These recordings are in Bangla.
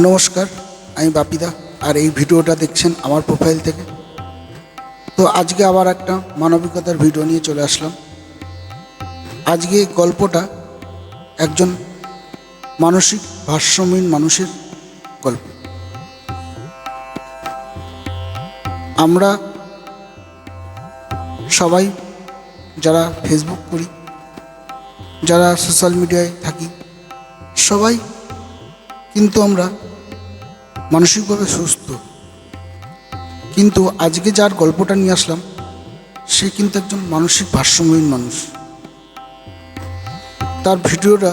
নমস্কার, আমি বাপিদা। আর এই ভিডিওটা দেখছেন আমার প্রোফাইল থেকে। তো আজকে আবার একটা মানবিকতার ভিডিও নিয়ে চলে আসলাম। আজকে এই গল্পটা একজন মানসিক ভারসাম্যহীন মানুষের গল্প। আমরা সবাই যারা ফেসবুক করি, যারা সোশ্যাল মিডিয়ায় থাকি, সবাই কিন্তু আমরা মানসিকভাবে সুস্থ। কিন্তু আজকে যার গল্পটা নিয়ে আসলাম, সে কিন্তু একজন মানসিক ভারসাম্যহীন মানুষ। তার ভিডিওটা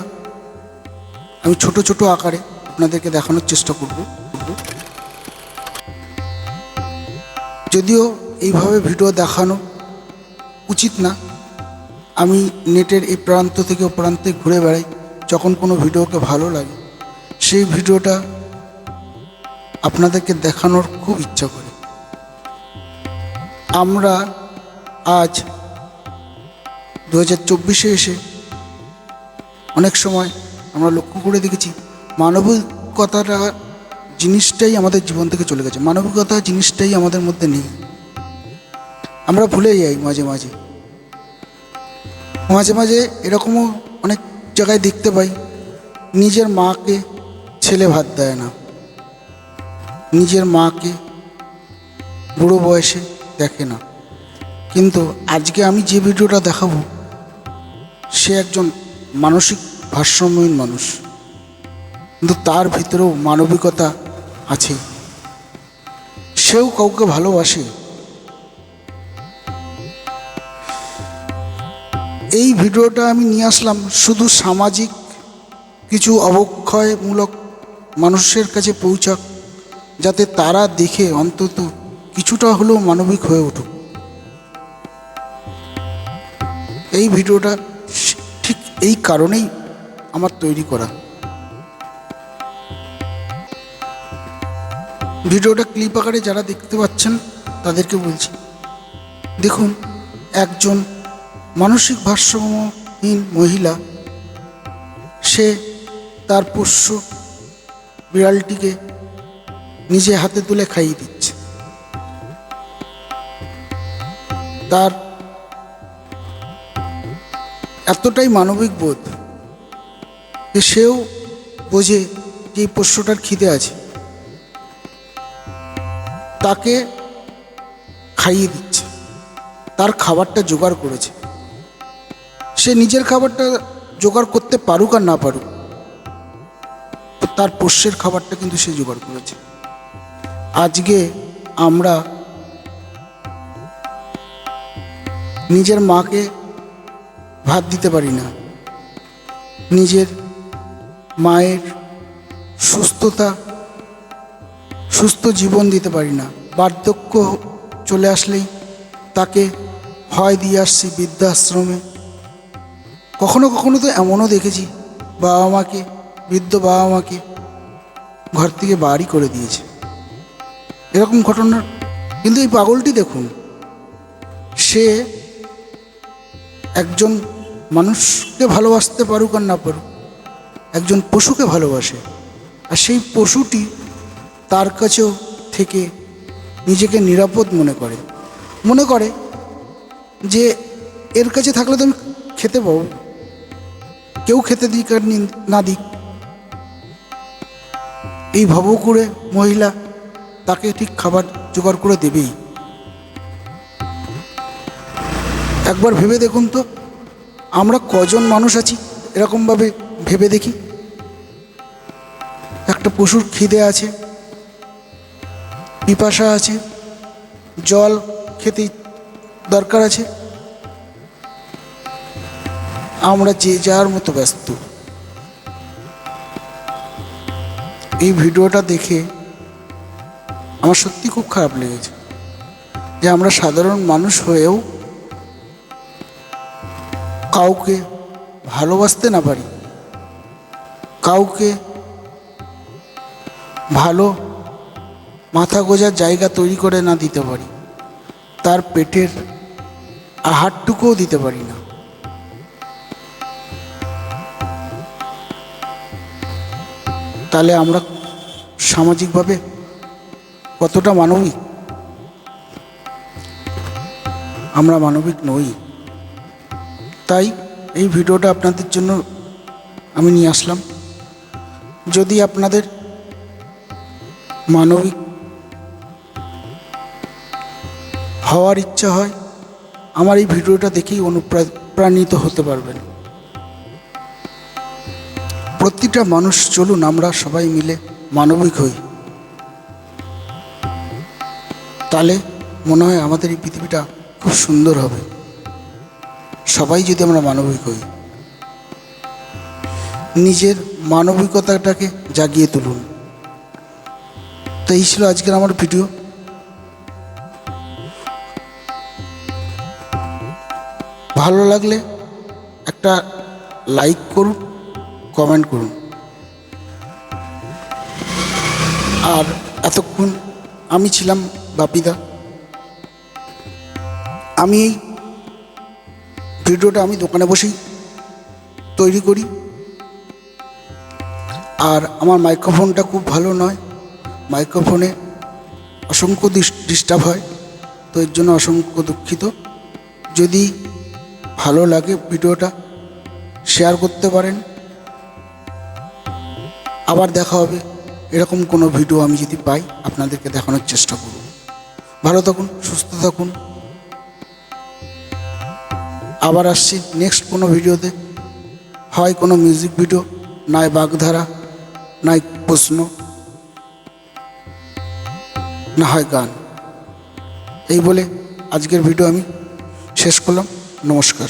আমি ছোট ছোট আকারে আপনাদেরকে দেখানোর চেষ্টা করব। যদিও এইভাবে ভিডিও দেখানো উচিত না, আমি নেটের এই প্রান্ত থেকে ও প্রান্তে ঘুরে বেড়াই, যখন কোনো ভিডিওকে ভালো লাগে। সেই ভিডিওটা আপনাদেরকে দেখানোর খুব ইচ্ছা করে। আমরা আজ দু হাজার চব্বিশে এসে অনেক সময় আমরা লক্ষ্য করে দেখেছি, মানবিকতাটা জিনিসটাই আমাদের জীবন থেকে চলে গেছে। মানবিকতা জিনিসটাই আমাদের মধ্যে নেই। আমরা ভুলে যাই মাঝে মাঝে। মাঝে মাঝে এরকমও অনেক জায়গায় দেখতে পাই, নিজের মাকে ছেলে ভাত দেয় না। নিজের মাকে বুড়ো বয়সে দেখে না। কিন্তু আজকে আমি যে ভিডিওটা দেখাবো, সে একজন মানসিক ভারসাম্যহীন মানুষ। কিন্তু তার ভিতরেও মানবিকতা আছে। সেও কাউকে ভালোবাসে। এই ভিডিওটা আমি নিয়ে আসলাম শুধু সামাজিক কিছু অবক্ষয়মূলক মানুষের কাছে পৌঁছাক, যাতে তারা দেখে অন্তত কিছুটা হলেও মানবিক হয়ে উঠুক। এই ভিডিওটা ঠিক এই কারণেই আমার তৈরি করা। ভিডিওটা ক্লিপ আকারে যারা দেখতে পাচ্ছেন, তাদেরকে বলছি, দেখুন, একজন মানসিক ভারসাম্যহীন মহিলা, সে তার পোষ্য বিড়ালটিকে নিজে হাতে তুলে খাইয়ে দিচ্ছে। তার এতটাই মানবিক বোধ যে সেও বোঝে যে এই পোষ্যটার খিদে আছে। তাকে খাইয়ে দিচ্ছে। তার খাবারটা জোগাড় করেছে। সে নিজের খাবারটা জোগাড় করতে পারুক আর না পারুক তার পোষ্যের খাবারটা কিন্তু সে জোগাড় করেছে। আজকে আমরা নিজের মাকে ভাত দিতে পারি না। নিজের মায়ের সুস্থতা, সুস্থ জীবন দিতে পারি না। বার্ধক্য চলে আসলেই তাকে হয় দিয়ে আসছি বৃদ্ধাশ্রমে। কখনো কখনো তো এমনও দেখেছি বাবা মাকে বৃদ্ধ বাবা মাকে ঘর থেকে বাড়ি করে দিয়েছে। এরকম ঘটনা, কিন্তু এই পাগলটি দেখুন, সে একজন মানুষকে ভালোবাসতে পারুক আর না পারুক, একজন পশুকে ভালোবাসে। আর সেই পশুটি তার কাছেও থেকে নিজেকে নিরাপদ মনে করে। মনে করে যে, এর কাছে থাকলে তো আমি খেতে পাবো। কেউ খেতে দিক আর নি- দিক। এই ভব করে মহিলা তাকে ঠিক খাবার জোগাড় করে দেবেই। একবার ভেবে দেখুন তো, আমরা কজন মানুষ আছি এরকমভাবে ভেবে দেখি। একটা পশুর খিদে আছে, পিপাসা আছে, জল খেতে দরকার আছে। আমরা যে যার মতো ব্যস্ত। এই ভিডিওটা দেখে আমার সত্যি খুব খারাপ লেগেছে যে আমরা সাধারণ মানুষ হয়েও কাউকে ভালোবাসতে না পারি। কাউকে ভালো মাথা গোজার জায়গা তৈরি করে না দিতে পারি। তার পেটের আহারটুকুও দিতে পারি না। তাহলে আমরা সামাজিকভাবে কতটা মানবিক? আমরা মানবিক নই। তাই এই ভিডিওটা আপনাদের জন্য আমি নিয়ে আসলাম। যদি আপনাদের মানবিক হওয়ার ইচ্ছা হয়, আমার এই ভিডিওটা দেখেই অনুপ্রাণিত হতে পারবেন। প্রতিটা মানুষ চলুন, আমরা সবাই মিলে মানবিক হই। তাহলে মনে হয় আমাদের এই পৃথিবীটা খুব সুন্দর হবে। সবাই যদি আমরা মানবিক হই, নিজের মানবিকতাটাকে জাগিয়ে তুলুন। তো এই ছিল আজকের আমার ভিডিও। ভালো লাগলে একটা লাইক করুন কমেন্ট করুন। আর এতক্ষণ আমি ছিলাম বাপিদা। আমি এই ভিডিওটা আমি দোকানে বসেই তৈরি করি। আর আমার মাইক্রোফোনটা খুব ভালো নয়। মাইক্রোফোনে অসংখ্য ডিস্টার্ব হয়, তো এর জন্য অসংখ্য দুঃখিত। যদি ভালো লাগে ভিডিওটা, শেয়ার করতে পারেন। আবার দেখা হবে। এরকম কোনো ভিডিও আমি যদি পাই, আপনাদেরকে দেখানোর চেষ্টা করব। ভালো থাকুন, সুস্থ থাকুন। আবার আসছি নেক্সট কোনো ভিডিওতে হয় কোনো মিউজিক ভিডিও নয় বাগধারা নয় প্রশ্ন, না হয় গান। এই বলে আজকের ভিডিও আমি শেষ করলাম। নমস্কার।